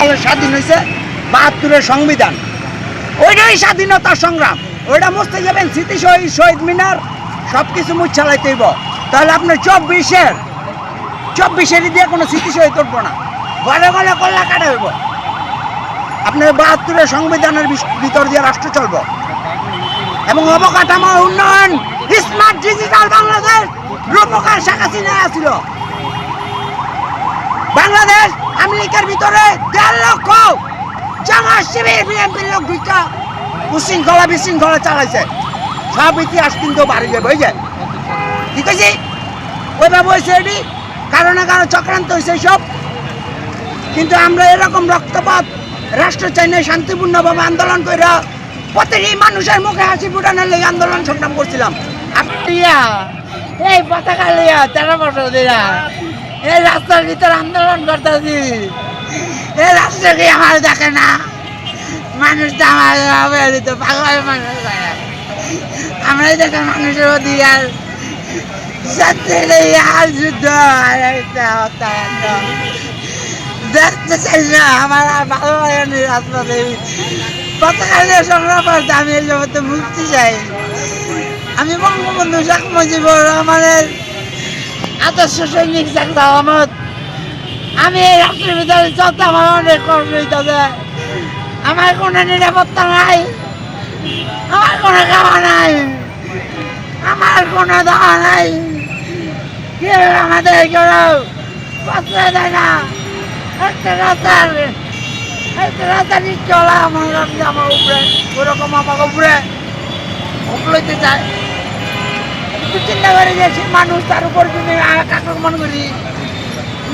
সালে স্বাধীন হয়েছে বাহাত্তরের সংবিধান। ওইটাই স্বাধীনতার সংগ্রাম। ওইটা মুছতে যাবেন স্মৃতি শহীদ শহীদ মিনার সব কিছু মুছ চালাইতেইব তাহলে আপনার চব্বিশের চব্বিশের দিয়ে কোনো স্মৃতি শহীদ উঠবো না। ঘরে ঘরে কল্লা কাটা হইব। আপনার বাহাত্তরের সংবিধানের ভিতর দিয়ে রাষ্ট্র চলব। এবং অবকাঠামো উন্নয়ন, স্মার্ট ডিজিটাল বাংলাদেশ, রূপকার শাখা চিনে আসছিল বাংলাদেশ আমেরিকার ভিতরে দেড় লক্ষ জামা শিবির, বিএনপির লোক ঢুকা উশৃঙ্খলা বিশৃঙ্খলা চালাইছে। সব ইতিহাস কিন্তু বাড়ি যাবে ওই ঠিক আছে ওইভাবে হয়েছে এটি কারণে কারও চক্রান্ত হয়েছে সব কিন্তু আমরা এরকম রক্তপাত, রাষ্ট্র চাই না শান্তিপূর্ণভাবে আন্দোলন করে প্রতিটি মানুষের মুখে হাসি ফুটানোর লেগে আন্দোলন সংগ্রাম করছিলাম। লিয়া এই পতাকা লিয়া তেরো বছর দিয়া এই রাস্তার ভিতরে আন্দোলন করতেছি। এই রাস্তা কি আমার দেখে না? মানুষ তো আমার দিত পাগল মানুষ করে। আমরা এই দেশের মানুষের অধিকার। আর চাই না, আমার আর করতে আমি চাই। আমি বঙ্গবন্ধু শেখ মুজিবুর রহমানের আদর্শ সৈনিক থাকতাম আমার আমি এই রাষ্ট্রের ভিতরে চলতে আমার অনেক কষ্ট আমার কোনো নিরাপত্তা নাই। আমার কোনো খাওয়া নাই। আমার কোনো দাওয়া নাই। কেউ আমাদের কেউ পাত্রে দেয় না। একটা রাস্তার একটা রাস্তার চলা আমার আমার উপরে, ওরকম আমার উপরে উপলইতে চায়। একটু চিন্তা করে যে সে মানুষ তার উপর যদি আক্রমণ করি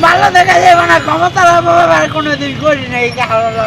ভালো দেখা যাবে না, ক্ষমতার অপব্যবহার কোনোদিন করি না এই কারণে